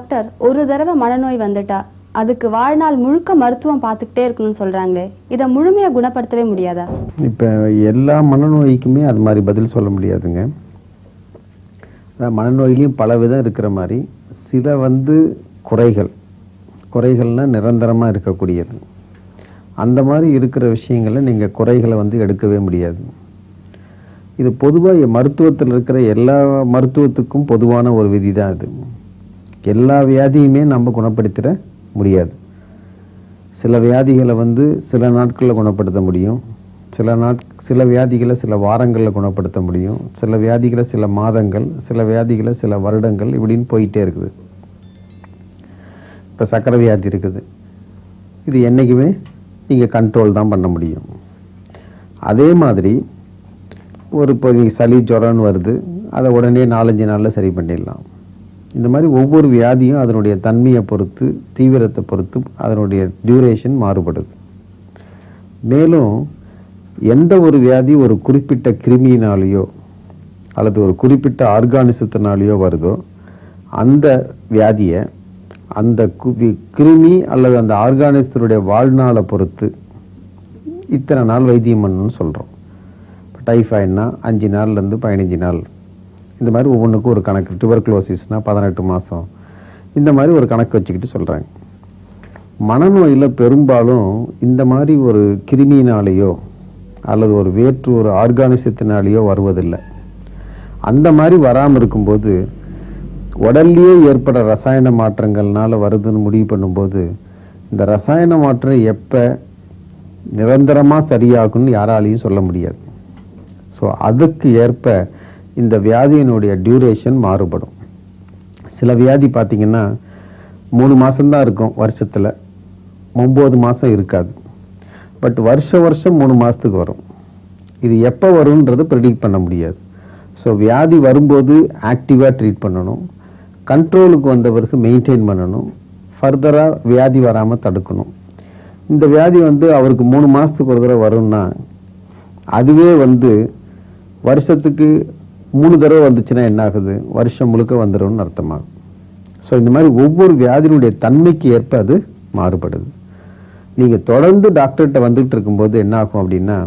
Doctor ஒரு தடவை மனநோய் வந்துட்டா. அதுக்கு வாழ்நாள் முழுக்க மருத்துவம் பார்த்துக்கிட்டே இருக்கணும்னு சொல்றாங்களே. இதை முழுமையா குணப்படுத்தவே முடியாதா? இப்போ எல்லா மனநோய்க்குமே அது மாதிரி பதில் சொல்ல முடியாதுங்க. மனநோயிலையும் பல விதம் இருக்கிற மாதிரி சில வந்து குறைகள். குறைகள்னா நிரந்தரமாக இருக்கக்கூடியது. அந்த மாதிரி இருக்கிற விஷயங்களை நீங்கள் குறைகளை வந்து எடுக்கவே முடியாது. இது பொதுவாக மருத்துவத்தில் இருக்கிற எல்லா மருத்துவத்துக்கும் பொதுவான ஒரு விதி தான் இது எல்லா வியாதியுமே நம்ம குணப்படுத்திட முடியாது. சில வியாதிகளை வந்து சில நாட்களில் குணப்படுத்த முடியும். சில நாட் சில வியாதிகளை சில வாரங்களில் குணப்படுத்த முடியும். சில வியாதிகளை சில மாதங்கள் சில வியாதிகளை சில வருடங்கள் இப்படின்னு போயிட்டே இருக்குது. இப்போ சக்கரை வியாதி இருக்குது. இது என்றைக்குமே நீங்கள் கண்ட்ரோல் தான் பண்ண முடியும். அதே மாதிரி ஒரு இப்போ சளி ஜுரம்னு வருது. அதை உடனே நாலஞ்சு நாளில் சரி பண்ணிடலாம். இந்த மாதிரி ஒவ்வொரு வியாதியும் அதனுடைய தன்மையை பொறுத்து தீவிரத்தை பொறுத்து அதனுடைய டியூரேஷன் மாறுபடுது. மேலும் எந்த ஒரு வியாதி ஒரு குறிப்பிட்ட கிருமியினாலேயோ அல்லது ஒரு குறிப்பிட்ட ஆர்கானிசத்தினாலேயோ வருதோ அந்த வியாதியை அந்த கிருமி அல்லது அந்த ஆர்கானிசத்தினுடைய வாழ்நாளை பொறுத்து இத்தனை நாள் வைத்தியம் பண்ணணும்னு சொல்கிறோம் இப்போ டைஃபாய்ட்னா அஞ்சு நாள்லேருந்து பதினஞ்சு நாள். இந்த மாதிரி ஒவ்வொன்றுக்கும் ஒரு கணக்கு. டியூபர்குலோசிஸ்னா பதினெட்டு மாதம் இந்த மாதிரி ஒரு கணக்கு வச்சுக்கிட்டு சொல்கிறாங்க மனநோயில் பெரும்பாலும் இந்த மாதிரி ஒரு கிருமியினாலேயோ அல்லது ஒரு வேற்று ஒரு ஆர்கானிசத்தினாலேயோ வருவதில்லை. அந்த மாதிரி வராமல் இருக்கும்போது உடல்லையே ஏற்பட ரசாயன மாற்றங்கள்னால வருதுன்னு முடிவு பண்ணும்போது இந்த ரசாயன மாற்றம் எப்போ நிரந்தரமாக சரியாகும்னு யாராலையும் சொல்ல முடியாது. ஸோ அதுக்கு ஏற்ப இந்த வியாதியினுடைய டியூரேஷன் மாறுபடும். சில வியாதி பார்த்திங்கன்னா மூணு மாதம்தான் இருக்கும் வருஷத்தில். ஒம்பது மாதம் இருக்காது. பட் வருஷ வருஷம் மூணு மாதத்துக்கு வரும். இது எப்போ வரும்ன்றது ப்ரிடிக்ட் பண்ண முடியாது. ஸோ வியாதி வரும்போது ஆக்டிவாக ட்ரீட் பண்ணணும். கண்ட்ரோலுக்கு வந்த பிறகு மெயின்டைன் பண்ணணும். ஃபர்தராக வியாதி வராமல் தடுக்கணும். இந்த வியாதி வந்து அவருக்கு மூணு மாதத்துக்கு ஒரு தடவை வரும்னா அதுவே வந்து வருஷத்துக்கு மூணு தடவை வந்துச்சுன்னா என்ன ஆகுது வருஷம் முழுக்க வந்துடும்னு அர்த்தமாகும். ஸோ இந்த மாதிரி ஒவ்வொரு வியாதியினுடைய தன்மைக்கு ஏற்ப அது மாறுபடுது. நீங்கள் தொடர்ந்து டாக்டர்கிட்ட வந்துகிட்டு இருக்கும்போது என்ன ஆகும் அப்படின்னா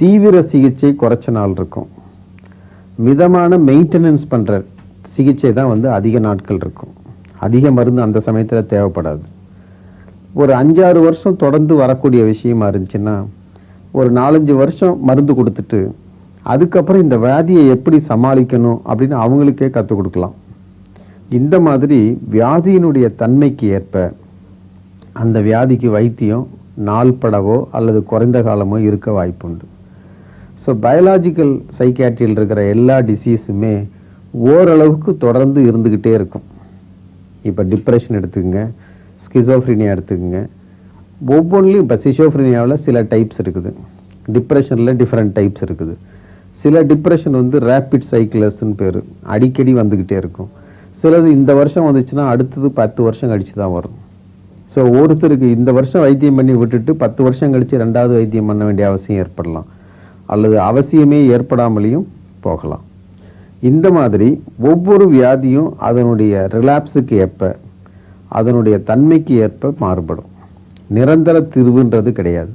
தீவிர சிகிச்சை குறைச்ச நாள் இருக்கும். மிதமான மெயின்டெனன்ஸ் பண்ணுற சிகிச்சை தான் வந்து அதிக நாட்கள் இருக்கும். அதிக மருந்து அந்த சமயத்தில் தேவைப்படாது. ஒரு அஞ்சாறு வருஷம் தொடர்ந்து வரக்கூடிய விஷயமா இருந்துச்சுன்னா ஒரு நாலஞ்சு வருஷம் மருந்து கொடுத்துட்டு அதுக்கப்புறம் இந்த வியாதியை எப்படி சமாளிக்கணும் அப்படின்னு அவங்களுக்கே கற்றுக் கொடுக்கலாம். இந்த மாதிரி வியாதியினுடைய தன்மைக்கு ஏற்ப அந்த வியாதிக்கு வைத்தியம் நாள்படவோ அல்லது குறைந்த காலமோ இருக்க வாய்ப்புண்டு. ஸோ பயாலாஜிக்கல் சைக்காட்ரியில் இருக்கிற எல்லா டிசீஸுமே ஓரளவுக்கு தொடர்ந்து இருந்துக்கிட்டே இருக்கும். இப்போ டிப்ரெஷன் எடுத்துக்கோங்க ஸ்கிசோஃப்ரினியா எடுத்துக்கோங்க. ஒவ்வொன்றிலையும் இப்போ சிசோஃப்ரினியாவில் சில டைப்ஸ் இருக்குது. டிப்ரெஷனில் டிஃப்ரெண்ட் டைப்ஸ் இருக்குது. சில டிப்ரெஷன் வந்து ரேப்பிட் சைக்கிளஸ்ன்னு பேர். அடிக்கடி வந்துக்கிட்டே இருக்கும். சிலது இந்த வருஷம் வந்துச்சுன்னா அடுத்தது பத்து வருஷம் கழிச்சு தான் வரும். ஸோ ஒருத்தருக்கு இந்த வருஷம் வைத்தியம் பண்ணி விட்டுட்டு பத்து வருஷம் கழித்து ரெண்டாவது வைத்தியம் பண்ண வேண்டிய அவசியம் ஏற்படலாம். அல்லது அவசியமே ஏற்படாமலேயும் போகலாம். இந்த மாதிரி ஒவ்வொரு வியாதியும் அதனுடைய ரிலாப்ஸுக்கு ஏற்ப அதனுடைய தன்மைக்கு ஏற்ப மாறுபடும். நிரந்தர தீர்வுன்றது கிடையாது.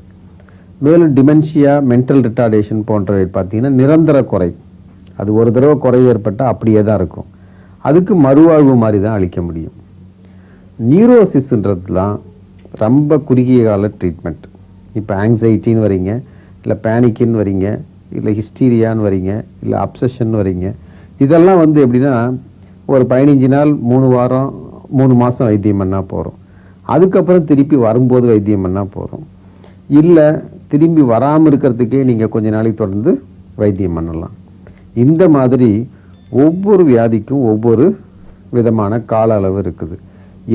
மேலும் டிமென்ஷியா மென்டல் ரிட்டார்டேஷன் போன்றவை பார்த்தீங்கன்னா நிரந்தர குறை. அது ஒரு தடவை குறை ஏற்பட்டால் அப்படியே தான் இருக்கும். அதுக்கு மறுவாழ்வு மாதிரி தான் அளிக்க முடியும். நியூரோசிஸ்ன்றது தான் ரொம்ப குறுகிய கால ட்ரீட்மெண்ட் இப்போ ஆங்ஸைட்டின்னு வரீங்க இல்லை பேனிக்கின்னு வரீங்க இல்லை ஹிஸ்டீரியான்னு வரீங்க இல்லை அப்சஷன் வரீங்க. இதெல்லாம் வந்து எப்படின்னா ஒரு பதினஞ்சு நாள் மூணு வாரம் மூணு மாதம் வைத்தியம் பண்ணால் போகிறோம் அதுக்கப்புறம் திருப்பி வரும்போது வைத்தியம் பண்ணால் போகிறோம் இல்லை திரும்பி வராமல் இருக்கிறதுக்கே நீங்கள் கொஞ்ச நாளைக்கு தொடர்ந்து வைத்தியம் பண்ணலாம். இந்த மாதிரி ஒவ்வொரு வியாதிக்கும் ஒவ்வொரு விதமான கால அளவு இருக்குது.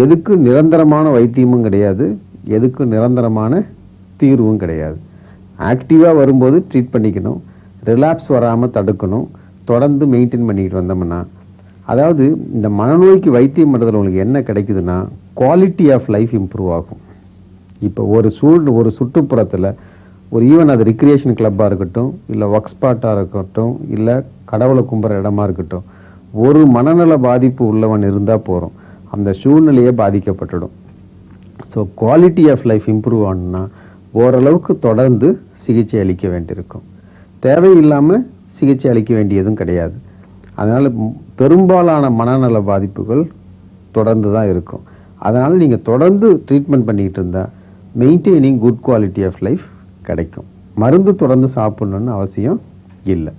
எதுக்கு நிரந்தரமான வைத்தியமும் கிடையாது எதுக்கு நிரந்தரமான தீர்வும் கிடையாது. ஆக்டிவாக வரும்போது ட்ரீட் பண்ணிக்கணும் ரிலாப்ஸ் வராமல் தடுக்கணும் தொடர்ந்து மெயின்டைன் பண்ணிக்கிட்டு வந்தோம்னா அதாவது இந்த மனநோய்க்கு வைத்தியம் பண்ணுறதுல உங்களுக்கு என்ன கிடைக்குதுன்னா குவாலிட்டி ஆஃப் லைஃப் இம்ப்ரூவ் ஆகும். இப்போ ஒரு சூழ் ஒரு சுற்றுப்புறத்தில் ஒரு ஈவன் அது ரிக்ரியேஷன் கிளப்பாக இருக்கட்டும் இல்லை ஒர்க் ஸ்பாட்டாக இருக்கட்டும் இல்லை கடவுளை கும்புற இடமா இருக்கட்டும் ஒரு மனநல பாதிப்பு உள்ளவன் இருந்தால் போகிறோம் அந்த சூழ்நிலையே பாதிக்கப்பட்டுடும். So quality of life improve ஆகணும்னா ஓரளவுக்கு தொடர்ந்து சிகிச்சை அளிக்க வேண்டியிருக்கும். தேவையில்லாமல் சிகிச்சை அளிக்க வேண்டியதும் கிடையாது. அதனால் பெரும்பாலான மனநல பாதிப்புகள் தொடர்ந்து தான் இருக்கும். அதனால் நீங்கள் தொடர்ந்து ட்ரீட்மெண்ட் பண்ணிக்கிட்டு இருந்தால் maintaining good quality of life கிடைக்கும். மருந்து தொடர்ந்து சாப்பிடணும்னு அவசியம் இல்லை.